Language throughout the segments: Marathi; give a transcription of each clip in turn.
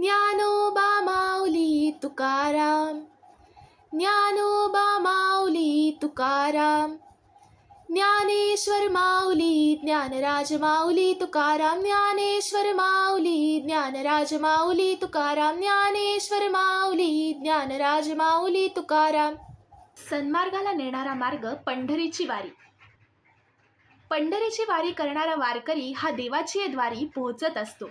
ज्ञानोबा माऊली तुकाराम ज्ञानोबा माऊली तुकाराम ज्ञानेश्वर माऊली ज्ञानराज माऊली तुकाराम ज्ञानेश्वर माऊली ज्ञानराज माऊली तुकाराम ज्ञानेश्वर माऊली ज्ञानराज माऊली तुकाराम सन्मार्गाला नेणारा मार्ग पंढरीची वारी. पंढरीची वारी करणारा वारकरी हा देवाची द्वारी पोहोचत असतो.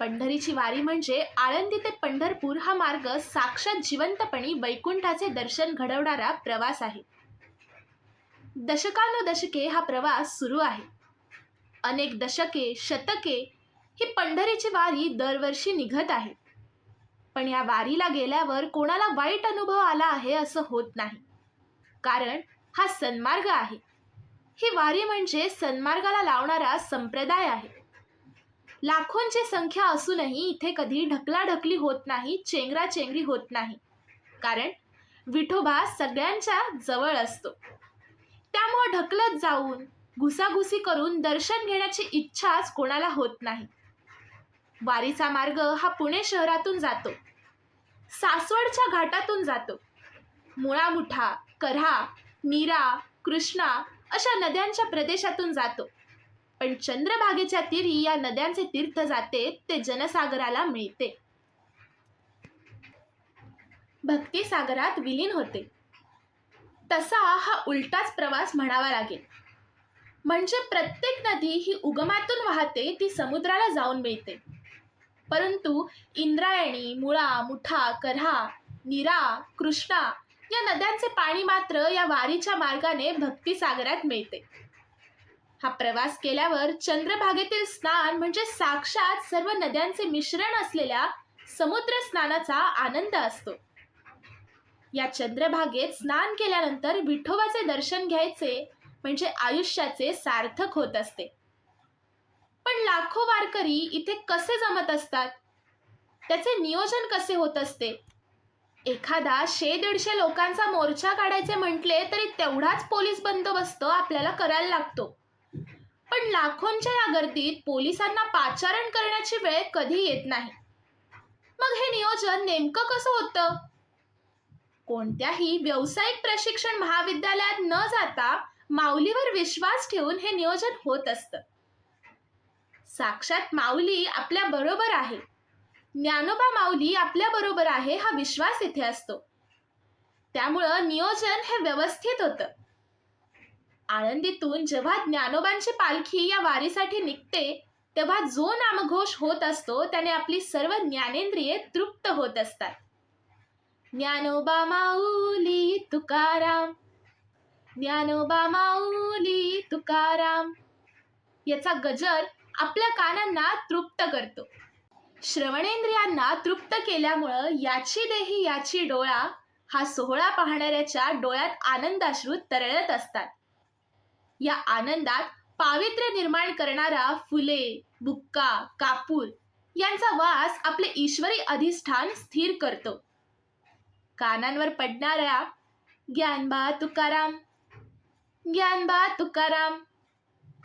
पंढरीची वारी म्हणजे आळंदी ते पंढरपूर हा मार्ग साक्षात जिवंतपणी वैकुंठाचे दर्शन घडवणारा प्रवास आहे. दशकानुदशके हा प्रवास सुरू आहे. अनेक दशके शतके ही पंढरीची वारी दरवर्षी निघत आहे. पण या वारीला गेल्यावर कोणाला वाईट अनुभव आला आहे असं होत नाही. कारण हा सन्मार्ग आहे. ही वारी म्हणजे सन्मार्गाला लावणारा संप्रदाय आहे. लाखोंची संख्या असूनही इथे कधी ढकलाढकली होत नाही चेंगराचेंगरी होत नाही. कारण विठोबा सगळ्यांच्या जवळ असतो. त्यामुळं ढकलत जाऊन घुसाघुसी करून दर्शन घेण्याची इच्छाच कोणाला होत नाही. वारीचा मार्ग हा पुणे शहरातून जातो. सासवडच्या घाटातून जातो. मुळामुठा कऱ्हा नीरा कृष्णा अशा नद्यांच्या प्रदेशातून जातो. पण चंद्रभागेच्या तीरी या नद्यांचे तीर्थ जाते ते जनसागराला मिळते. भक्तिसागरात विलीन होते. तसा हा उलटाच प्रवास म्हणावा लागेल. म्हणजे प्रत्येक नदी ही उगमातून वाहते ती समुद्राला जाऊन मिळते. परंतु इंद्रायणी मुळा मुठा करहा निरा कृष्णा या नद्यांचे पाणी मात्र या वारीच्या मार्गाने भक्तिसागरात मिळते. हा प्रवास केल्यावर चंद्रभागेतील स्नान म्हणजे साक्षात सर्व नद्यांचे मिश्रण असलेल्या समुद्र स्नानाचा आनंद असतो. या चंद्रभागेत स्नान केल्यानंतर विठोबाचे दर्शन घ्यायचे म्हणजे आयुष्याचे सार्थक होत असते. पण लाखो वारकरी इथे कसे जमत असतात? त्याचे नियोजन कसे होत असते? एखादा शे दीडशे लोकांचा मोर्चा काढायचे म्हटले तरी तेवढाच पोलीस बंदोबस्त आपल्याला करायला लागतो. पण लाखोंच्या या गर्दीत पोलिसांना पाचारण करण्याची वेळ कधी येत नाही. मग हे नियोजन नेमकं कसं होतं? कोणत्याही व्यावसायिक प्रशिक्षण महाविद्यालयात न जाता माऊलीवर विश्वास ठेवून हे नियोजन होत असतं. साक्षात माऊली आपल्या बरोबर आहे. ज्ञानोबा माऊली आपल्या बरोबर आहे हा विश्वास इथे असतो. त्यामुळं नियोजन हे व्यवस्थित होतं. आळंदीतून जेव्हा ज्ञानोबांची पालखी या वारीसाठी निघते तेव्हा जो नामघोष होत असतो त्याने आपली सर्व ज्ञानेंद्रिये तृप्त होत असतात. ज्ञानोबा माऊली तुकाराम ज्ञानोबा माऊली तुकाराम याचा गजर आपल्या कानांना तृप्त करतो. श्रवणेंद्रियांना तृप्त केल्यामुळं याची देही याची डोळा हा सोहळा पाहणाऱ्याच्या डोळ्यात आनंदाश्रू तरळत असतात. या आनंदात पावित्र्य निर्माण करणारा फुले बुक्का कापूर यांचा वास आपले ईश्वरी अधिष्ठान स्थिर करतो. कानांवर पडणाऱ्या ज्ञानबा तुकाराम ज्ञानबा तुकाराम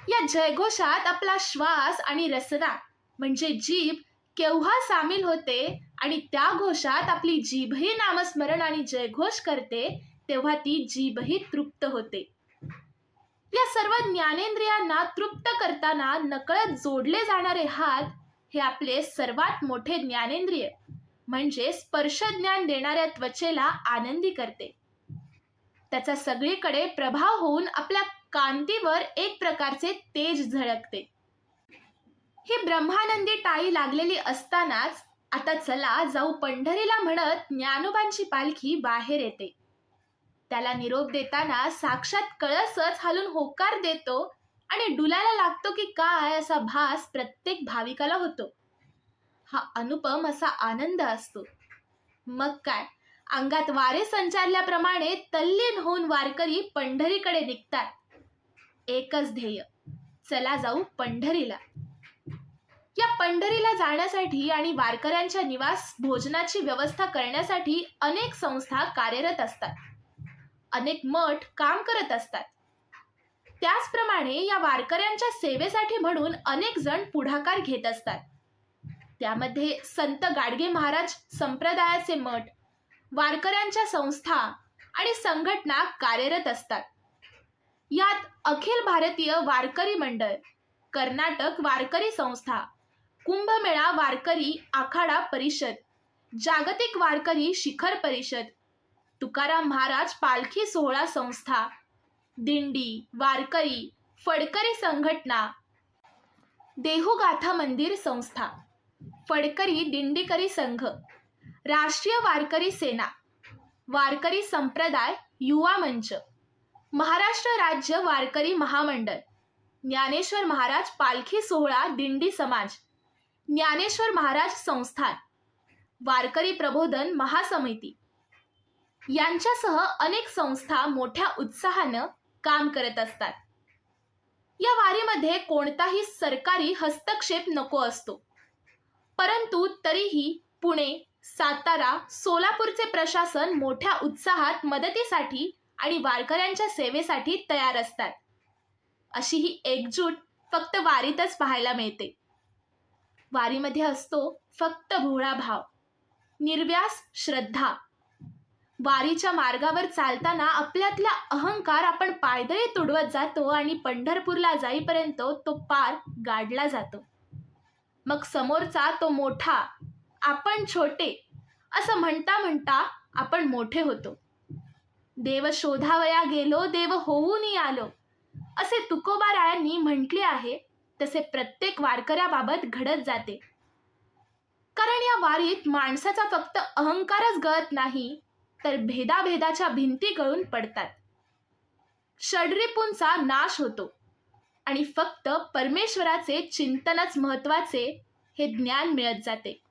या जयघोषात आपला श्वास आणि रसना म्हणजे जीभ केव्हा सामील होते आणि त्या घोषात आपली जीभही नामस्मरण आणि जयघोष करते तेव्हा ती जीभही तृप्त होते. या सर्व ज्ञानेंद्रियांना तृप्त करताना नकळत जोडले जाणारे हात हे आपले सर्वात मोठे ज्ञानेंद्रिय म्हणजे स्पर्श ज्ञान देणाऱ्या त्वचेला आनंदी करते. त्याचा सगळीकडे प्रभाव होऊन आपल्या कांतीवर एक प्रकारचे तेज झळकते. ही ब्रह्मानंदी टाळी लागलेली असतानाच आता चला जाऊ पंढरीला म्हणत ज्ञानोबांची पालखी बाहेर येते. त्याला निरोप देताना साक्षात कळसच हालून होकार देतो आणि डुलायला लागतो की काय असा भास प्रत्येक भाविकाला होतो. हा अनुपम असा आनंद असतो. मग काय? अंगात वारे संचारल्याप्रमाणे तल्लीन होऊन वारकरी पंढरीकडे निघतात. एकच ध्येय चला जाऊ पंढरीला. या पंढरीला जाण्यासाठी आणि वारकऱ्यांच्या निवास भोजनाची व्यवस्था करण्यासाठी अनेक संस्था कार्यरत असतात. अनेक मठ काम करत असतात. त्याचप्रमाणे या वारकऱ्यांच्या सेवेसाठी म्हणून अनेक जण पुढाकार घेत असतात. त्यामध्ये संत गाडगे महाराज संप्रदायाचे मठ वारकऱ्यांच्या संस्था आणि संघटना कार्यरत असतात. यात अखिल भारतीय वारकरी मंडळ कर्नाटक वारकरी संस्था कुंभमेळा वारकरी आखाडा परिषद जागतिक वारकरी शिखर परिषद तुकाराम महाराज पालखी सोहळा संस्था दिंडी वारकरी फडकरी संघटना देहूगाथा मंदिर संस्था फडकरी दिंडीकरी संघ राष्ट्रीय वारकरी सेना वारकरी संप्रदाय युवा मंच महाराष्ट्र राज्य वारकरी महामंडळ ज्ञानेश्वर महाराज पालखी सोहळा दिंडी समाज ज्ञानेश्वर महाराज संस्थान वारकरी प्रबोधन महासमिती. यांच्यासह अनेक संस्था मोठ्या उत्साहानं काम करत असतात. या वारीमध्ये कोणताही सरकारी हस्तक्षेप नको असतो. परंतु तरीही पुणे सातारा सोलापूरचे प्रशासन मोठ्या उत्साहात मदतीसाठी आणि वारकऱ्यांच्या सेवेसाठी तयार असतात. अशी ही एकजूट फक्त वारीतच पाहायला मिळते. वारीमध्ये असतो फक्त भोळा भाव निर्व्यास श्रद्धा वारीच्या मार्गावर चालताना आपल्यातला अहंकार आपण पायदळी तुडवत जातो आणि पंढरपूरला जाईपर्यंत तो पार गाडला जातो. मग समोरचा तो मोठा आपण छोटे असं म्हणता म्हणता आपण मोठे होतो. देव शोधावया गेलो देव होऊन आलो असे तुकोबारायांनी म्हटले आहे तसे प्रत्येक वारकऱ्याबाबत घडत जाते. कारण या वारीत माणसाचा फक्त अहंकारच गळत नाही तर भेदाभेदाच्या भिंती गळून पडतात. षडरिपूंचा नाश होतो. आणि फक्त परमेश्वराचे चिंतनच महत्त्वाचे हे ज्ञान मिळत जाते.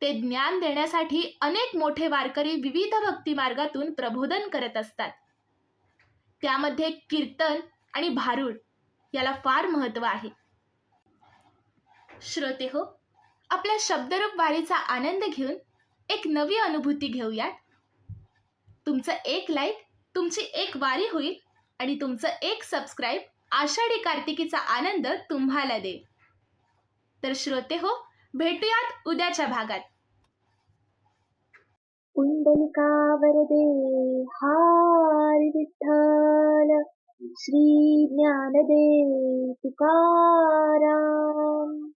ते ज्ञान देण्यासाठी अनेक मोठे वारकरी विविध भक्ती मार्गातून प्रबोधन करत असतात. त्यामध्ये कीर्तन आणि भारूड याला फार महत्त्व आहे. श्रोते हो आपल्या शब्दरूप वारीचा आनंद घेऊन एक नवी अनुभूती घेऊयात. तुमचं एक लाईक तुमची एक वारी होईल आणि तुमचं एक सबस्क्राईब आषाढी कार्तिकीचा आनंद तुम्हाला देईल. तर श्रोते हो भेटूयात उद्याच्या भागात. पुंडलिका वरदे हारी विठ्ठल श्री ज्ञानदेव तुकाराम.